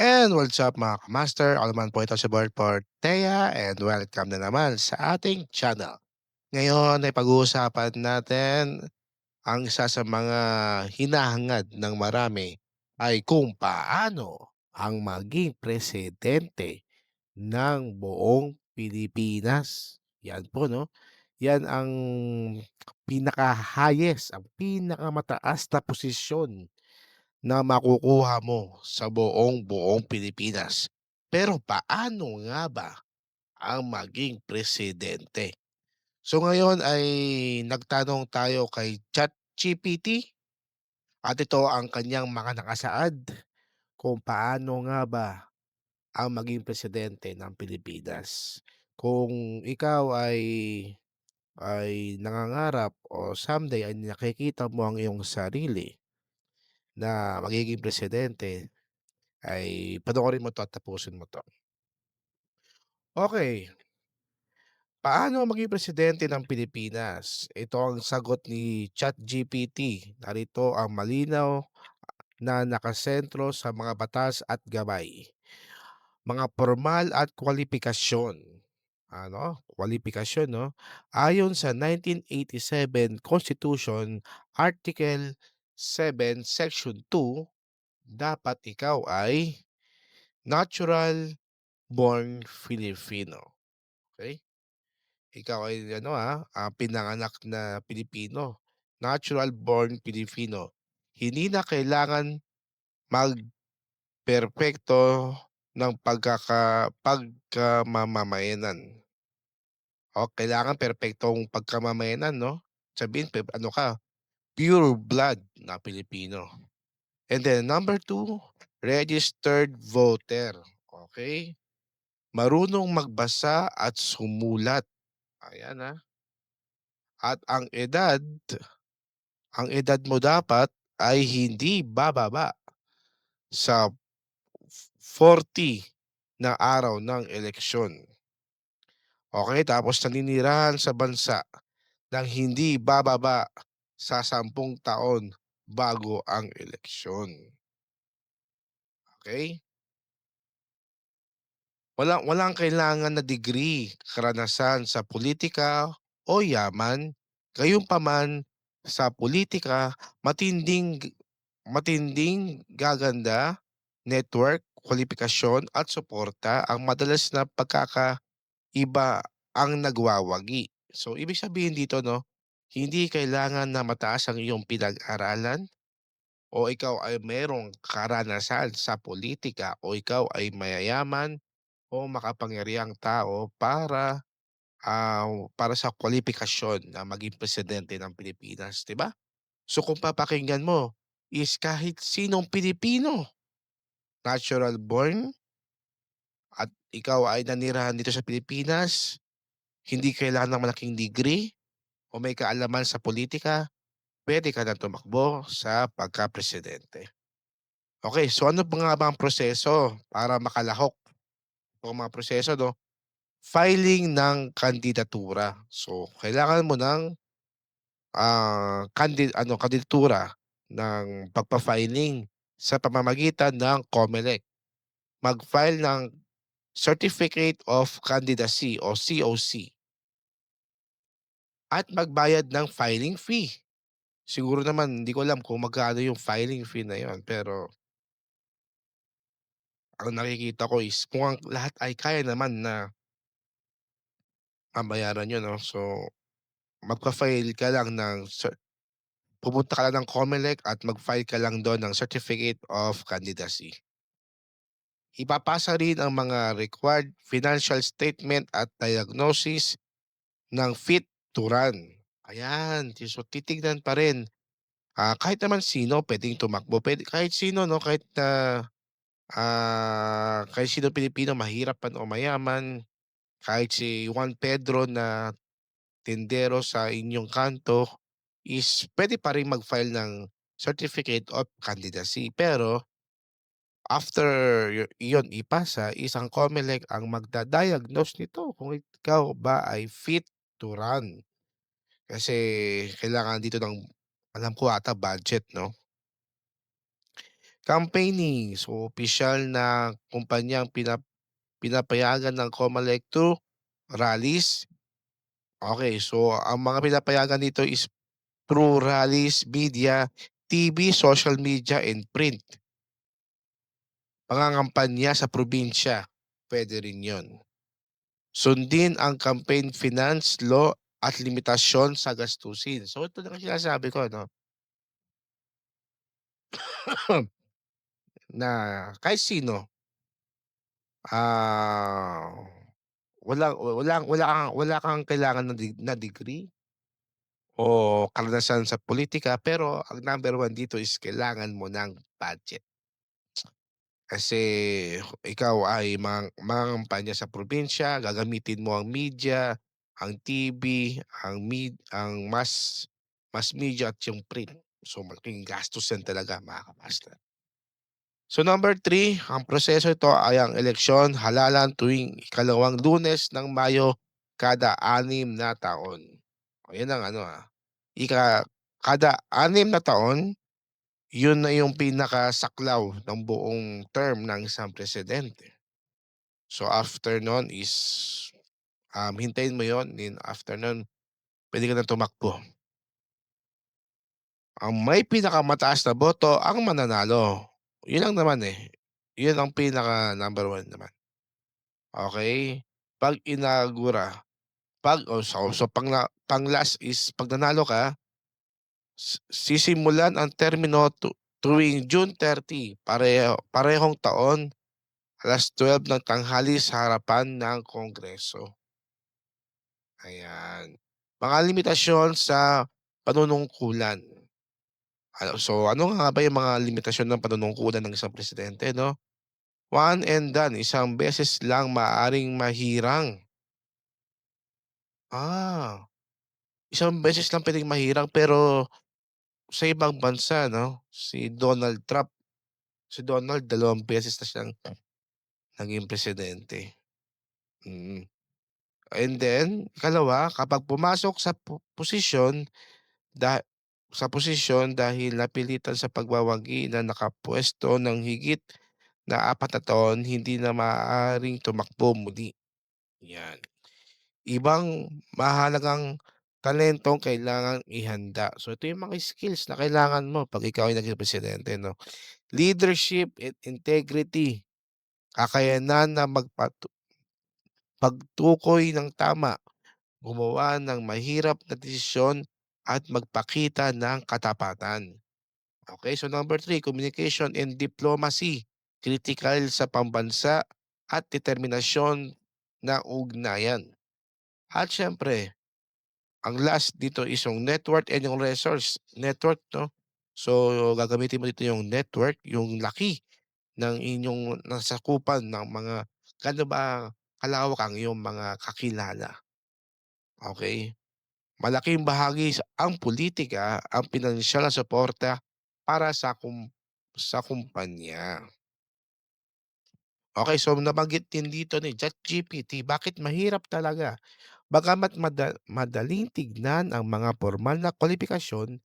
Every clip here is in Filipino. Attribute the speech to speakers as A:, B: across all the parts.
A: And what's up mga ka-master? Ako naman po ito si Board Portea and welcome na naman sa ating channel. Ngayon ay pag-uusapan natin ang isa sa mga hinahangad ng marami ay kung paano ang maging presidente ng buong Pilipinas. Yan po, no? Yan ang pinaka-highest, ang pinakamataas na posisyon na makukuha mo sa buong buong Pilipinas. Pero paano nga ba ang maging presidente? So ngayon ay nagtanong tayo kay ChatGPT at ito ang kanyang mga nakasaad kung paano nga ba ang maging presidente ng Pilipinas. Kung ikaw ay ay nangangarap o someday ay nakikita mo ang iyong sarili na magiging presidente, ay panoorin mo 'to at tapusin mo 'to. Okey. Paano maging presidente ng Pilipinas? Ito ang sagot ni ChatGPT. Narito ang malinaw na nakasentro sa mga batas at gabay. Mga pormal at kwalipikasyon. Ano, kwalipikasyon 'no? Ayon sa 1987 Constitution, Article 7, Section 2, dapat ikaw ay natural born Filipino, okey? Ikaw ay ano, ah, ah, pinanganak na Pilipino, natural born Filipino. Hindi na kailangan magperpekto ng pagkaka pagkamamamayanan. O kailangan perpektong pagkamamayanan 'no? Sabihin ano ka, pure blood na Pilipino. And then number 2, registered voter, okey? Marunong magbasa at sumulat, ayan, ah. At ang edad, ang edad mo dapat ay hindi bababa sa f 40 na araw ng eleksyon. Okey, tapos naninirahan sa bansa ng hindi bababa sa 10 taon bago ang eleksyon. Okey? Walang walang kailangan na degree, karanasan sa pulitika o yaman. Gayunpaman sa pulitika matinding matinding gaganda, network, kwalipikasyon at suporta ang madalas na pagkakaiba ang nagwawagi. So ibig sabihin dito 'no, hindi kailangan na mataas ang iyong pinag-aralan o ikaw ay merong karanasan sa pulitika o ikaw ay mayayaman o makapangyarihang tao para, ah, para sa kwalipikasyon na maging presidente ng Pilipinas, 'di ba? So kung papakinggan mo is kahit sinong Pilipino, natural born at ikaw ay nanirahan dito sa Pilipinas, hindi kailangan ng malaking degree o may kaalaman sa pulitika, puwede ka ng tumakbo sa pagkapresidente. Okey, so ano pa nga ba ang proseso para makalahok o mga proseso 'no? Filing ng kandidatura. So kailangan mo ng, ah, kandi ano kandidatura ng pagpa-filing sa pamamagitan ng COMELEC. Mag-file ng Certificate of Candidacy o COC. At magbayad ng filing fee. Siguro naman hindi ko alam kung magkano yung filing fee na yun, pero ang nakikita ko is kung ang lahat ay kaya naman na ah, bayaran yun 'no, so magfa-file ka lang ng cer pupunta ka lang ng COMELEC at mag-file ka lang dun ng Certificate of Candidacy. Ipapasa rin ang mga required financial statement at diagnosis ng fit to run. Ayan, ti so titignan pa rin, ah, kahit naman sino puwedeng tumakbo, puwede kahit sino 'no, kahit na, ah, kahit sinong Pilipino mahirap man o mayaman, kahit si Juan Pedro na tindero sa inyong kanto is puwede pa ring mag-file ng Certificate of Candidacy. Pero after yu ipasa, is ang COMELEC ang magda-diagnose nito kung ikaw ba ay fit to run. Kasi kailangan dito ng alam ko ata budget 'no? Campaigning, so opisyal na kumpanya ang pina pinapayagan ng COMELEC to rallies. Okey, so ang mga pinapayagan dito is through rallies, media, TV, social media, and print. Pangangampanya sa probinsya, puwede rin 'yun. Sundin ang campaign finance law at limitasyon sa gastusin. So ito na sinasabi ko 'no. Na kahit sino ah, walang walang wala kang wala kang kailangan na na degree o karanasan sa pulitika, pero ang number one dito is kailangan mo ng budget. Kasi ikaw ay mang mangangampanya sa probinsya, gagamitin mo ang media, ang TV, ang med ang mass mass media at yung print. So malaking gastos yan talaga mga ka-master. So number three, ang proseso ito ay ang eleksyon halalan tuwing ikalawang Lunes ng Mayo kada anim na taon. O yan ang ano, ah, ika kada anim na taon, yun na yung pinakasaklaw ng buong term ng isang presidente. So after nun is, um, hintayin mo yun, then after nun, puwede ka ng tumakbo. Ang may pinakamataas na boto ang mananalo. Yun lang naman, eh. Yun ang pinaka number one naman. Okey? 'Pag inagura, 'pag o so so pang la pang-last is 'pag nanalo ka sisimulan ang termino tu tuwing June 30 pareho parehong taon, 12:00 ng tanghali sa harapan ng Kongreso. Ayan. Mga limitasyon sa panunungkulan. Ano so ano nga ba yung mga limitasyon ng panunungkulan ng isang presidente 'no? One and done, isang beses lang maaaring mahirang. Ah, isang beses lang puwedeng mahirang pero sa ibang bansa 'no, si Donald Trump, si Donald dalawang beses na siyang naging presidente. Mm. And then, ikalawa, kapag pumasok sa po posisyon sa posisyon dahil napilitan sa pagwawagi na nakapuwesto ng higit na 4 na taon, hindi na maaaring tumakbo muli, 'yan. Ibang mahalagang talentong kailangang ihanda. So ito yung mga skills na kailangan mo 'pag ikaw ay naging presidente 'no. Leadership and integrity, kakayanan na magpatu pagtukoy ng tama, gumawa ng mahirap na desisyon at magpakita ng katapatan. Okey, so number three, communication and diplomacy, kritikal sa pambansa at determinasyon na ugnayan. At siyempre, ang last dito is yung network and yung resource. Network 'no, so gagamitin mo dito yung network, yung laki ng inyong nasakupan ng mga gaano ba kalawak ang iyong mga kakilala. Okey? Malaking bahagi ang pulitika ang pinansiyal na suporta para sa kum sa kumpanya. Okey, so nabanggit din dito ni ChatGPT bakit mahirap talaga. Bagamat mada madaling tignan ang mga pormal na kwalipikasyon,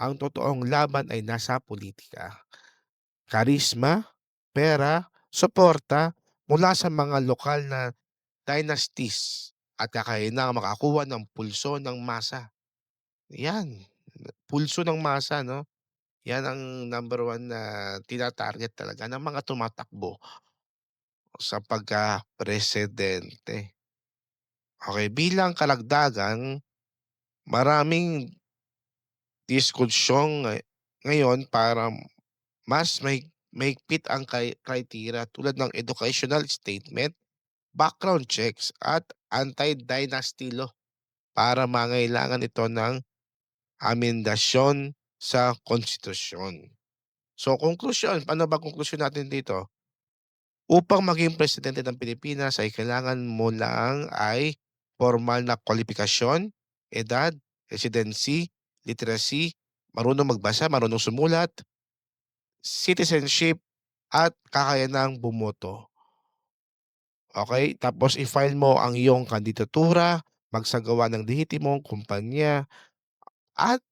A: ang totoong laban ay nasa pulitika. Karisma, pera, suporta mula sa mga lokal na dynasties at kakayanang makakuha ng pulso ng masa. 'Yan, pulso ng masa 'no, 'yan ang number one na tina-target talaga ng mga tumatakbo sa pagka-presidente. Okey, bilang karagdagan, maraming diskusyong ngay ngayon para mas mahig mahigpit ang kay kriteria tulad ng educational statement, background checks at anti-dynasty law para mangailangan ito ng amendasyon sa konstitusyon. So konklusyon, paano ba konklusyon natin dito? Upang maging presidente ng Pilipinas ay kailangan mo lang ay pormal na kwalipikasyon, edad, residency, literacy, marunong magbasa, marunong sumulat, citizenship at kakayanang bumoto. Okey, tapos i-file mo ang iyong kandidatura, magsagawa ng lehitimong kumpanya at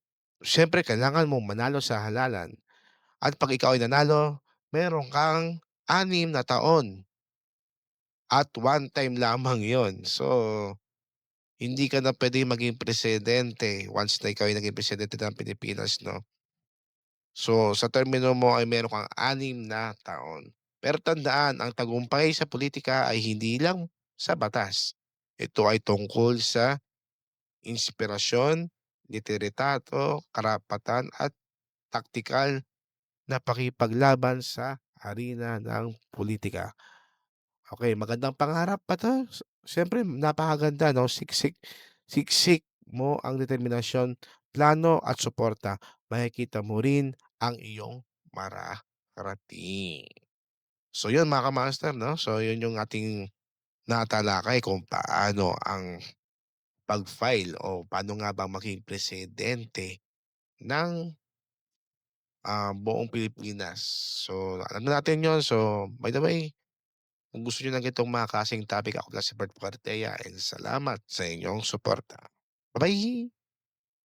A: siyempre kailangan mong manalo sa halalan. At 'pag ikaw ay nanalo, meron kang 6 na taon. At one time lamang 'yon. So, hindi ka na puwedeng maging presidente once na ikaw ay naging presidente ng Pilipinas 'no. So, sa termino mo ay meron kang 6 na taon. Pero tandaan ang tagumpay sa pulitika ay hindi lang sa batas. Ito ay tungkol sa inspirasyon, litrinato, karapatan at taktikal na pakikipaglaban sa arena ng pulitika. Okey, magandang pangarap pa 'to. Siyempre napakaganda 'no, siksik siksik mo ang determinasyon, plano at suporta. Makikita mo rin ang iyong mararating. So 'yun mga ka-master 'no, so 'yun yung ating natalakay kung paano ang pag-file o paano nga ba maging presidente ng ah, buong Pilipinas. So, alam na natin 'yun. So, by the way, kung gusto niyo ng ganitong mga klaseng topic, ako lang si Bert Fugarteya and salamat sa inyong suporta. Ba-bye.